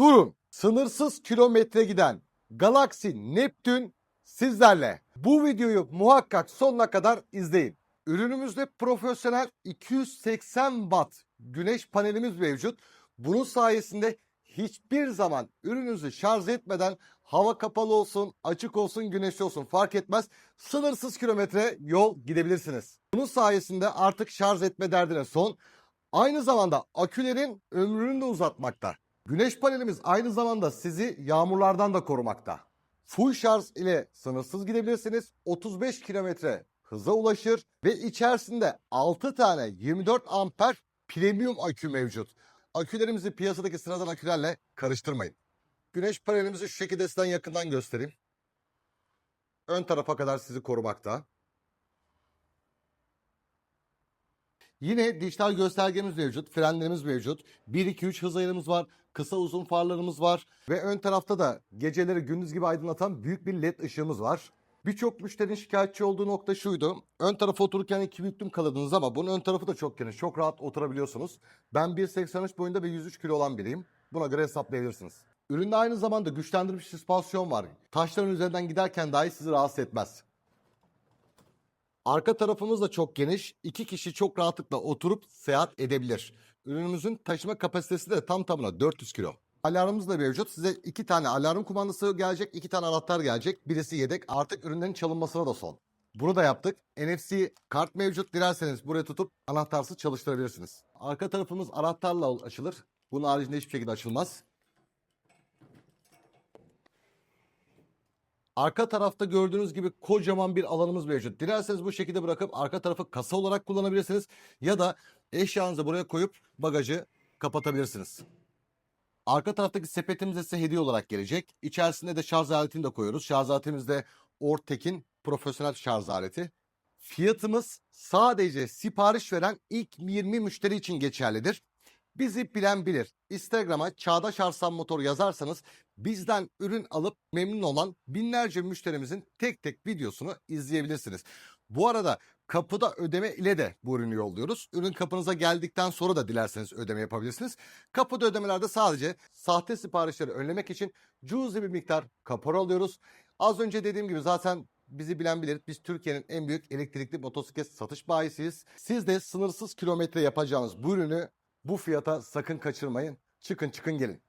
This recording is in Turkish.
Durun. Sınırsız kilometre giden Galaxy Neptune sizlerle. Bu videoyu muhakkak sonuna kadar izleyin. Ürünümüzde profesyonel 280 watt güneş panelimiz mevcut. Bunun sayesinde hiçbir zaman ürününüzü şarj etmeden hava kapalı olsun, açık olsun, güneşli olsun fark etmez. Sınırsız kilometre yol gidebilirsiniz. Bunun sayesinde artık şarj etme derdine son. Aynı zamanda akülerin ömrünü de uzatmakta. Güneş panelimiz aynı zamanda sizi yağmurlardan da korumakta. Full şarj ile sınırsız gidebilirsiniz. 35 kilometre hıza ulaşır ve içerisinde 6 tane 24 amper premium akü mevcut. Akülerimizi piyasadaki sıradan akülerle karıştırmayın. Güneş panelimizi şu şekilde sizden yakından göstereyim. Ön tarafa kadar sizi korumakta. Yine dijital göstergemiz mevcut, frenlerimiz mevcut. 1-2-3 hız ayarımız var, kısa uzun farlarımız var ve ön tarafta da geceleri gündüz gibi aydınlatan büyük bir led ışığımız var. Birçok müşterinin şikayetçi olduğu nokta şuydu. Ön tarafa otururken iki büklüm kalırdınız ama bunun ön tarafı da çok geniş. Çok rahat oturabiliyorsunuz. Ben 1.83 boyunda ve 103 kilo olan biriyim. Buna göre hesaplayabilirsiniz. Üründe aynı zamanda güçlendirilmiş süspansiyon var. Taşların üzerinden giderken dahi sizi rahatsız etmez. Arka tarafımız da çok geniş. İki kişi çok rahatlıkla oturup seyahat edebilir. Ürünümüzün taşıma kapasitesi de tam tamına 400 kilo. Alarmımız da mevcut. Size iki tane alarm kumandası gelecek, iki tane anahtar gelecek. Birisi yedek. Artık ürünlerin çalınmasına da son. Bunu da yaptık. NFC kart mevcut. Dilerseniz buraya tutup anahtarsız çalıştırabilirsiniz. Arka tarafımız anahtarla açılır. Bunun haricinde hiçbir şekilde açılmaz. Arka tarafta gördüğünüz gibi kocaman bir alanımız mevcut. Dilerseniz bu şekilde bırakıp arka tarafı kasa olarak kullanabilirsiniz. Ya da eşyanızı buraya koyup bagajı kapatabilirsiniz. Arka taraftaki sepetimiz size hediye olarak gelecek. İçerisinde de şarj aletini de koyuyoruz. Şarj aletimiz de Ortek'in profesyonel şarj aleti. Fiyatımız sadece sipariş veren ilk 20 müşteri için geçerlidir. Bizi bilen bilir. Instagram'a Çağdaş Arslan Motor yazarsanız bizden ürün alıp memnun olan binlerce müşterimizin tek tek videosunu izleyebilirsiniz. Bu arada kapıda ödeme ile de bu ürünü yolluyoruz. Ürün kapınıza geldikten sonra da dilerseniz ödeme yapabilirsiniz. Kapıda ödemelerde sadece sahte siparişleri önlemek için cüzi bir miktar kapora alıyoruz. Az önce dediğim gibi zaten bizi bilen bilir. Biz Türkiye'nin en büyük elektrikli motosiklet satış bayisiyiz. Siz de sınırsız kilometre yapacağınız bu ürünü bu fiyata sakın kaçırmayın. Çıkın çıkın gelin.